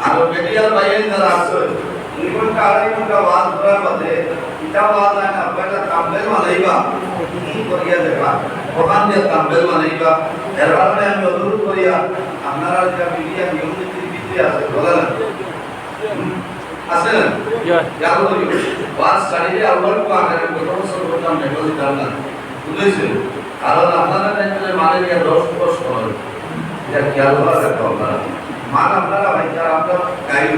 আর মেডিয়াল বাইরে যারা আছে দুই ঘণ্টা আড়াই ঘণ্টা ওয়াজ করার বাদে ইটা ওয়াজ না আপনারা কাম্বেল বানাইবা কি করিয়া দেবা ওখান দিয়ে কাম্বেল বানাইবা এর কারণে আমি অনুরোধ করিয়া আপনারা যেটা মিডিয়া নিয়ম নীতির ভিতরে আছে বলে না আছে না? ইয়াদ করি ওয়াজ ছাড়িয়ে আল্লাহর আগে কত বছর করতাম মেঘল দিতাম না। বুঝেছে কারণ আপনারা টাইমে মানে গিয়ে দশ কষ্ট এটা খেয়াল করা রাখতে আপনারা মান আপনারা ভাই যারা আপনার গাড়ি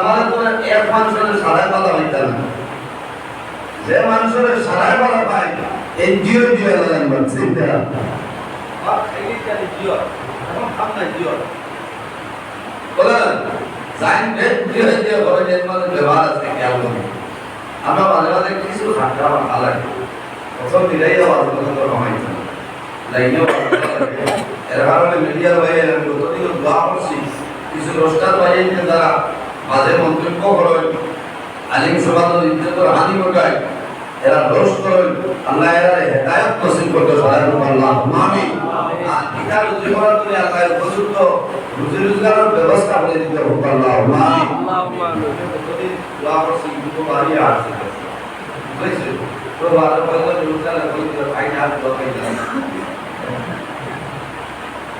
আমাদের তো এক মানুষের হইতাম যে মানুষের পায় এনজিও জিও জিও এখন জিও। ভেদ জিও জিও ব্যবহার আছে খেয়াল করুন। আমরা মাঝে মাঝে কিছু ঠান্ডা আমার ভালো লাগে। প্রথম দিলেই আবার কমাইছে লাইনেও এর কারণে মিডিয়ার বাইরে যতদিন দোয়া করছি। কিছু রোস্টার বাইরে যারা মাঝে মন্তব্য করেন আলিম সমাজের ইজ্জতের হানি ঘটায় এরা রোষ করেন আল্লাহ এরা হেদায়ত নসিব করতে সহায় আল্লাহ আমি আর পিতা রুজি করার জন্য আল্লাহ উপযুক্ত রুজি রোজগারের ব্যবস্থা করে দিতে হোক আল্লাহ আমি দোয়া করছি কিন্তু বাড়ি আসছে বুঝেছে? তো বারো পয়সা রোজগার করে দিলে ভাই না দোয়া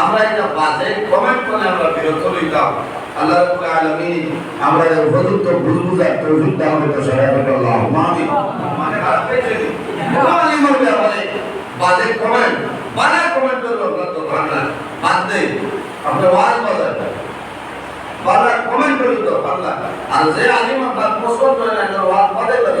আমরা এটা বাজে কমেন্ট করে আমরা বিরত লইতাম আল্লাহ রাব্বুল আলামিন আমরা এর উপযুক্ত বুঝবুঝার তৌফিক দান করতে সহায় আল্লাহ আমিন মানে খারাপ পেয়েছে মানে মরবে মানে বাজে কমেন্ট বাজে কমেন্ট করব আপনার তো বাংলা বাদ দেই আপনি ওয়াজ বাজার বাংলা কমেন্ট করি তো বাংলা আর যে আলিম আপনার প্রশ্ন করে না ওয়াজ বাদে করি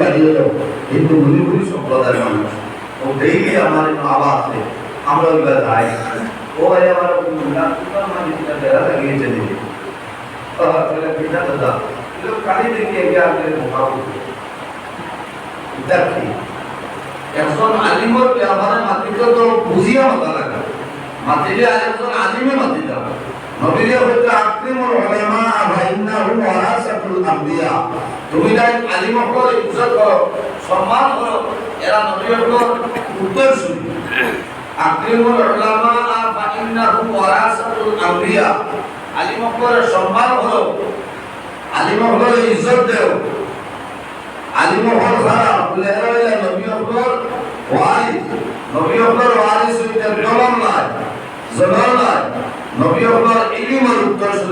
বাড়ি হলো হিন্দু মণিপুরি সম্প্রদায়ের মানুষ। ও ডেইলি আমার আওয়াজ আছে আমরা ওইগুলো যাই। ও ভাই আমার বেড়া পিঠা কালি দেখিয়ে গিয়ে আপনাদের মোকাবিলা কি একজন আলিমর ব্যবহারে মাতিতে তো বুঝিয়া মাতা লাগা মাতিলে একজন আলিমে মাতিতে নবীরে হইতে আকরিমুল উলামা ফাইন্নাহু ওয়ারাসাতুল আমবিয়া। তুমি তাই আলিম হকল ইজ্জত করো, সম্মান করো, এরা নবী হকল উত্তর শুনি আকরিমুল উলামা ফাইন্নাহু ওয়ারাসাতুল আমবিয়া। আলিম উত্তর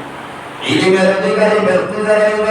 ಈ ಗರಿಗರಿ ಬೆರ್ತಿದ್ದಾರೆ ಈಗ